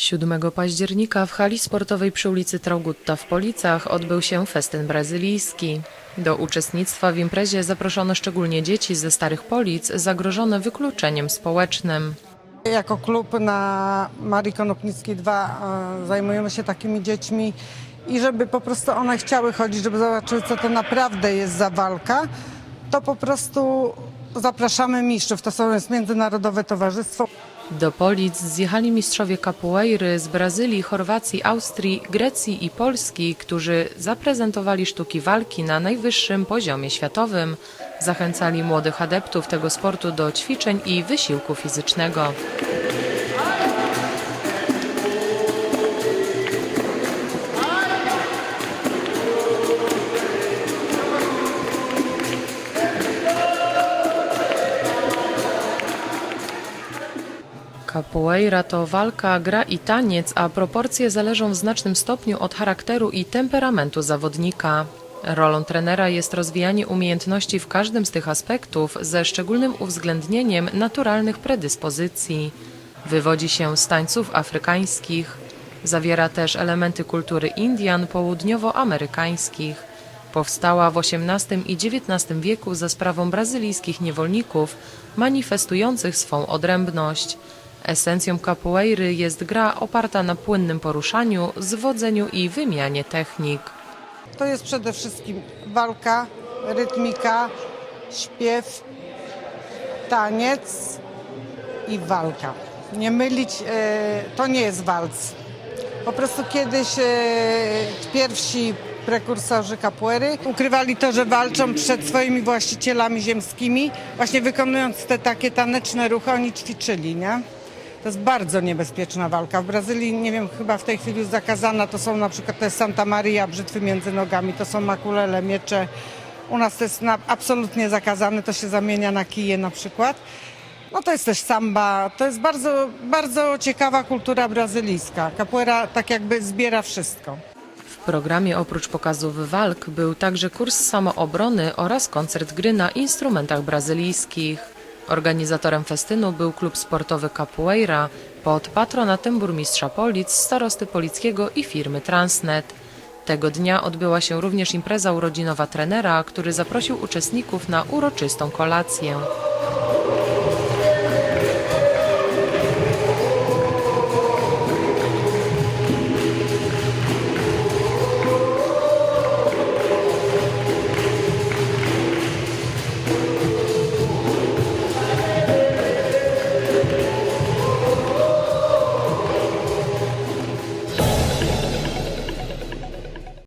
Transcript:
7 października w hali sportowej przy ulicy Traugutta w Policach odbył się festyn brazylijski. Do uczestnictwa w imprezie zaproszono szczególnie dzieci ze starych Polic zagrożone wykluczeniem społecznym. Jako klub na Marii Konopnickiej 2 e, zajmujemy się takimi dziećmi i żeby po prostu one chciały chodzić, żeby zobaczyły, co to naprawdę jest za walka, to po prostu zapraszamy mistrzów. To są, jest Międzynarodowe Towarzystwo. Do Polic zjechali mistrzowie capoeiry z Brazylii, Chorwacji, Austrii, Grecji i Polski, którzy zaprezentowali sztuki walki na najwyższym poziomie światowym. Zachęcali młodych adeptów tego sportu do ćwiczeń i wysiłku fizycznego. Capoeira to walka, gra i taniec, a proporcje zależą w znacznym stopniu od charakteru i temperamentu zawodnika. Rolą trenera jest rozwijanie umiejętności w każdym z tych aspektów ze szczególnym uwzględnieniem naturalnych predyspozycji. Wywodzi się z tańców afrykańskich. Zawiera też elementy kultury Indian południowoamerykańskich. Powstała w XVIII i XIX wieku za sprawą brazylijskich niewolników manifestujących swą odrębność. Esencją capoeiry jest gra oparta na płynnym poruszaniu, zwodzeniu i wymianie technik. To jest przede wszystkim walka, rytmika, śpiew, taniec i walka. Nie mylić, e, to nie jest walc. Po prostu kiedyś e, pierwsi prekursorzy capoeiry ukrywali to, że walczą przed swoimi właścicielami ziemskimi, właśnie wykonując te takie taneczne ruchy, oni ćwiczyli, nie? To jest bardzo niebezpieczna walka. W Brazylii, nie wiem, chyba w tej chwili już zakazana, to są na przykład to jest Santa Maria, brzytwy między nogami, to są makulele, miecze. U nas to jest na, absolutnie zakazane, to się zamienia na kije na przykład. No to jest też samba, to jest bardzo, bardzo ciekawa kultura brazylijska. Capoeira tak jakby zbiera wszystko. W programie oprócz pokazów walk był także kurs samoobrony oraz koncert gry na instrumentach brazylijskich. Organizatorem festynu był klub sportowy Capoeira pod patronatem burmistrza Polic, starosty Polickiego i firmy Transnet. Tego dnia odbyła się również impreza urodzinowa trenera, który zaprosił uczestników na uroczystą kolację.